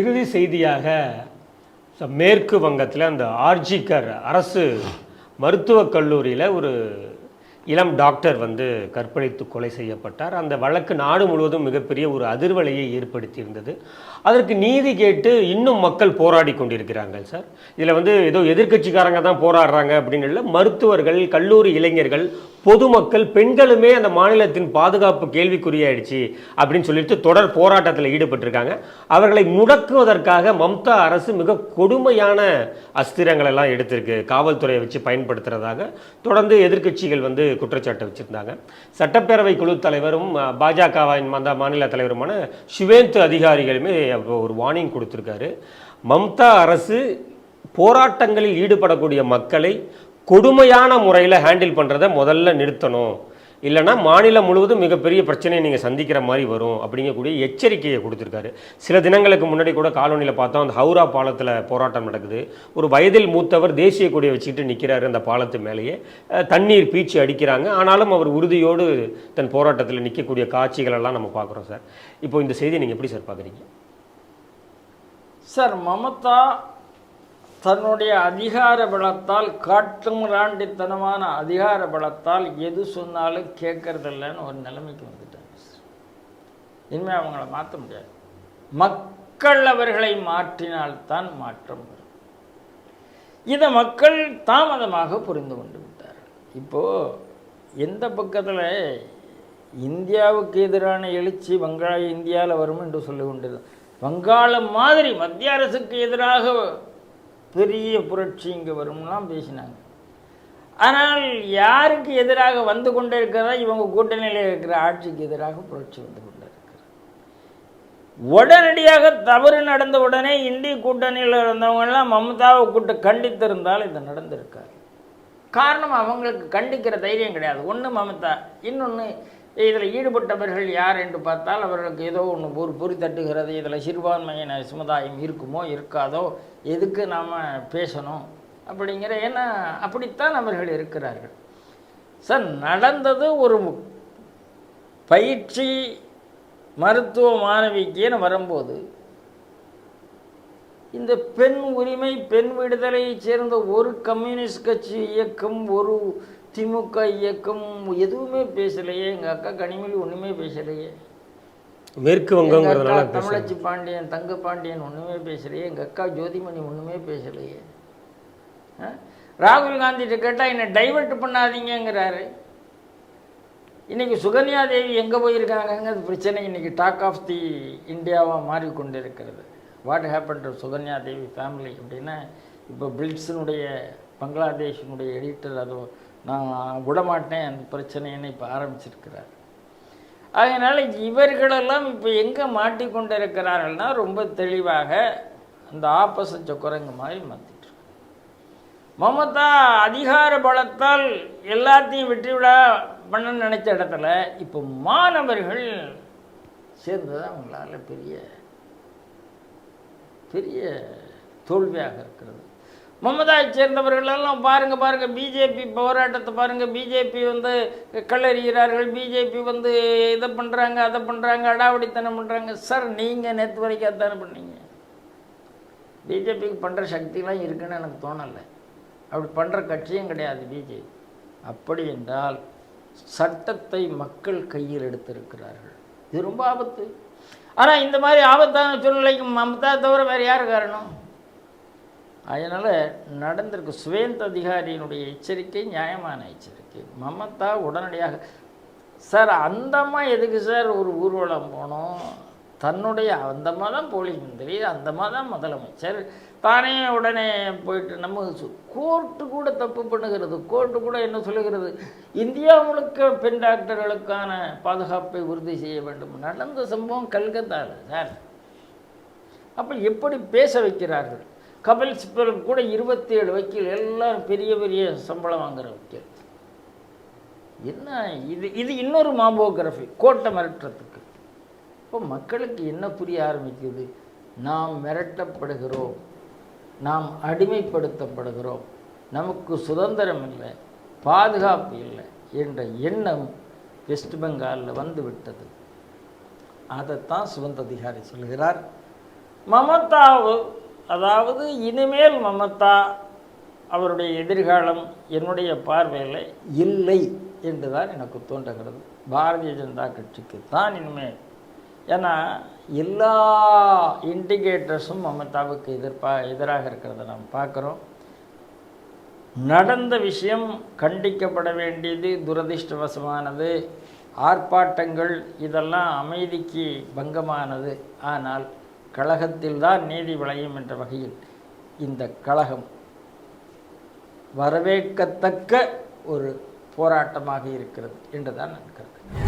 இறுதி செய்தியாக மேற்கு வங்கத்தில் அந்த ஆர்ஜிகர் அரசு மருத்துவக் கல்லூரியில் ஒரு இளம் டாக்டர் வந்து கற்பழித்து கொலை செய்யப்பட்டார். அந்த வழக்கு நாடு முழுவதும் மிகப்பெரிய ஒரு அதிர்வலையை ஏற்படுத்தியிருந்தது. அதற்கு நீதி கேட்டு இன்னும் மக்கள் போராடி கொண்டிருக்கிறாங்க சார். இதில் வந்து ஏதோ எதிர்க்கட்சிக்காரங்க தான் போராடுறாங்க அப்படின்னு இல்லை மருத்துவர்கள் கல்லூரி இளைஞர்கள் பொதுமக்கள் பெண்களுமே அந்த மாநிலத்தின் பாதுகாப்பு கேள்விக்குறியாயிடுச்சு அப்படின்னு சொல்லிட்டு தொடர் போராட்டத்தில் ஈடுபட்டிருக்காங்க. அவர்களை முடக்குவதற்காக மம்தா அரசு மிக கொடுமையான அஸ்திரங்கள் எல்லாம் எடுத்திருக்கு. காவல்துறையை வச்சு பயன்படுத்துறதாக தொடர்ந்து எதிர்க்கட்சிகள் வந்து குற்றச்சாட்டு வச்சுருந்தாங்க. சட்டப்பேரவை குழு தலைவரும் பாஜகவின் அந்த மாநில தலைவருமான சிவேந்த் அதிகாரிகளுமே ஒரு வார்னிங் கொடுத்துருக்காரு. மம்தா அரசு போராட்டங்களில் ஈடுபடக்கூடிய மக்களை கொடுமையான முறையில் ஹேண்டில் பண்ணுறதை முதல்ல நிறுத்தணும். இல்லைன்னா மாநிலம் முழுவதும் மிகப்பெரிய பிரச்சனையை நீங்கள் சந்திக்கிற மாதிரி வரும் அப்படிங்கக்கூடிய எச்சரிக்கையை கொடுத்துருக்காரு. சில தினங்களுக்கு முன்னாடி கூட காலனியில் பார்த்தோம் அந்த ஹவுரா பாலத்தில் போராட்டம் நடக்குது. ஒரு வயதில் மூத்தவர் தேசிய கொடியை வச்சுக்கிட்டு நிற்கிறாரு அந்த பாலத்து மேலேயே. தண்ணீர் பீச்சு அடிக்கிறாங்க. ஆனாலும் அவர் உறுதியோடு தன் போராட்டத்தில் நிற்கக்கூடிய காட்சிகளெல்லாம் நம்ம பார்க்குறோம் சார். இப்போ இந்த செய்தியை நீங்கள் எப்படி சார் பார்க்குறீங்க? சார் மமதா தன்னுடைய அதிகார பலத்தால் காட்டுமிராண்டித்தனமான அதிகார பலத்தால் எது சொன்னாலும் கேட்கறதில்லன்னு ஒரு நிலைமைக்கு வந்துட்டாங்க. இனிமேல் அவங்கள மாற்ற முடியாது. மக்கள் அவர்களை மாற்றினால்தான் மாற்றம் வரும். இதை மக்கள் தாமதமாக புரிந்து கொண்டு விட்டார்கள். இப்போது எந்த பக்கத்தில் இந்தியாவுக்கு எதிரான எழுச்சி வங்காள இந்தியாவில் வரும் என்று சொல்லி கொண்டிருந்தோம். வங்காளம் மாதிரி மத்திய அரசுக்கு எதிராக பெரிய புரட்சி இங்கே வரும்லாம் பேசினாங்க. ஆனால் யாருக்கு எதிராக வந்து கொண்டே இருக்கிறதா இவங்க கூட்டணியில் இருக்கிற ஆட்சிக்கு எதிராக புரட்சி வந்து கொண்டே இருக்கிறது உடனடியாக தவறு நடந்த உடனே இந்திய கூட்டணியில் இருந்தவங்கெல்லாம் மமதாவை கூட்டு கண்டித்திருந்தால் இது நடந்திருக்காது. காரணம் அவங்களுக்கு கண்டிக்கிற தைரியம் கிடையாது. ஒன்று மமதா இன்னொன்று இதில் ஈடுபட்டவர்கள் யார் என்று பார்த்தால் அவர்களுக்கு ஏதோ ஒன்று ஒரு பொறி தட்டுகிறது இதில் சிறுபான்மையின சமுதாயம் இருக்குமோ இருக்காதோ எதுக்கு நாம் பேசணும் அப்படிங்கிற ஏன்னா அப்படித்தான் அவர்கள் இருக்கிறார்கள். சார் நடந்தது ஒரு பயிற்சி மருத்துவ மாணவிக்குன்னு வரும்போது இந்த பெண் உரிமை பெண் விடுதலையைச் சேர்ந்த ஒரு கம்யூனிஸ்ட் கட்சி இயக்கம் ஒரு திமுக இயக்கம் எதுவுமே பேசலையே எங்கள் அக்கா கனிமொழி ஒன்றுமே பேசலையே. மேற்கு வங்கங்கிறதுனால தமிழச்சி பாண்டியன் தங்க பாண்டியன் ஒன்றுமே பேசலையே எங்கள் அக்கா ஜோதிமணி ஒன்றுமே பேசலையே? ராகுல் காந்திகிட்ட கேட்டால் என்னை டைவர்ட் பண்ணாதீங்கங்கிறாரு. இன்னைக்கு சுகன்யா தேவி எங்கே போயிருக்காங்கங்கிறது பிரச்சனை இன்னைக்கு டாக் ஆஃப் தி இந்தியாவாக மாறிக்கொண்டிருக்கிறது. What happen to Sukanya Devi family அப்படின்னா இப்போ பிளிட்ஸினுடைய பங்களாதேஷினுடைய எடிட்டர் அது நான் விடமாட்டேன் அந்த பிரச்சனைன்னு இப்போ ஆரம்பிச்சிருக்கிறார். அதனால் இவர்களெல்லாம் இப்போ எங்கே மாட்டிக்கொண்டிருக்கிறார்கள்னா ரொம்ப தெளிவாக அந்த ஆப்போசிட் குரங்கு மாதிரி மாற்றிட்டு மமதா அதிகார பலத்தால் எல்லாத்தையும் வெற்றி விழா பண்ண நினைச்ச இடத்துல இப்போ மாணவர்கள் சேர்ந்தது அவங்களால பெரிய பெரிய தோல்வியாக இருக்கிறது. மமதாவை சேர்ந்தவர்களெல்லாம் பாருங்கள் பாருங்கள் பிஜேபி போராட்டத்தை பாருங்கள் பிஜேபி வந்து கல்லறிகிறார்கள் பிஜேபி வந்து இதை பண்ணுறாங்க அதை பண்ணுறாங்க அடாவடித்தனம் பண்ணுறாங்க சார் நீங்கள் நேற்று வரைக்கும் அதானே பண்ணீங்க? பிஜேபிக்கு பண்ணுற சக்திலாம் இருக்குன்னு எனக்கு தோணலை. அப்படி பண்ணுற கட்சியும் கிடையாது பிஜேபி. அப்படி என்றால் சட்டத்தை மக்கள் கையில் எடுத்திருக்கிறார்கள். இது ரொம்ப ஆபத்து. ஆனால் இந்த மாதிரி ஆபத்தான சூழ்நிலைக்கு மமதா தவிர வேறு யார் காரணம்? அதனால் நடந்திருக்கு. சுவேந்த் அதிகாரியினுடைய எச்சரிக்கை நியாயமான எச்சரிக்கை. மமதா உடனடியாக சார் அந்தம்மா எதுக்கு சார் ஒரு ஊர்வலம் போனோம்? தன்னுடைய அந்த தான் போலீஸ் மந்திரி அந்தம்மா தான் முதலமைச்சர். தானே உடனே போயிட்டு நம்ம கோர்ட்டு கூட தப்பு பண்ணுகிறது. கோர்ட்டு கூட என்ன சொல்லுகிறது? இந்தியா முழுக்க பெண் டாக்டர்களுக்கான பாதுகாப்பை உறுதி செய்ய வேண்டும். நடந்த சம்பவம் கல்கத்தாவில் சார். அப்போ எப்படி பேச வைக்கிறார்கள்? கபில் சிப்பலும் கூட இருபத்தி ஏழு வக்கீல் எல்லாரும் பெரிய பெரிய சம்பளம் வாங்குற வக்கீல். என்ன இது இது இன்னொரு மாபோகிராஃபி கோட்டை மிரட்டுறதுக்கு. இப்போ மக்களுக்கு என்ன புரிய ஆரம்பிக்குது? நாம் மிரட்டப்படுகிறோம். நாம் அடிமைப்படுத்தப்படுகிறோம். நமக்கு சுதந்திரம் இல்லை பாதுகாப்பு இல்லை என்ற எண்ணம் வெஸ்ட் பெங்காலில் வந்து விட்டது. அதைத்தான் சுகந்த அதிகாரி சொல்கிறார் மமதாவு அதாவது இனிமேல் மமதா அவருடைய எதிர்காலம் என்னுடைய பார்வையில் இல்லை என்று தான் எனக்கு தோன்றுகிறது. பாரதிய ஜனதா கட்சிக்கு தான் இனிமேல். ஏன்னா எல்லா இண்டிகேட்டர்ஸும் மமதாவுக்கு எதிர்ப்பா எதிராக இருக்கிறத நாம் பார்க்குறோம். நடந்த விஷயம் கண்டிக்கப்பட வேண்டியது துரதிர்ஷ்டவசமானது ஆர்ப்பாட்டங்கள் இதெல்லாம் அமைதிக்கு பங்கமானது. ஆனால் கழகத்தில்தான் நீதி விளையும் என்ற வகையில் இந்த கழகம் வரவேற்கத்தக்க ஒரு போராட்டமாக இருக்கிறது என்றுதான் நான் கருதுகிறேன்.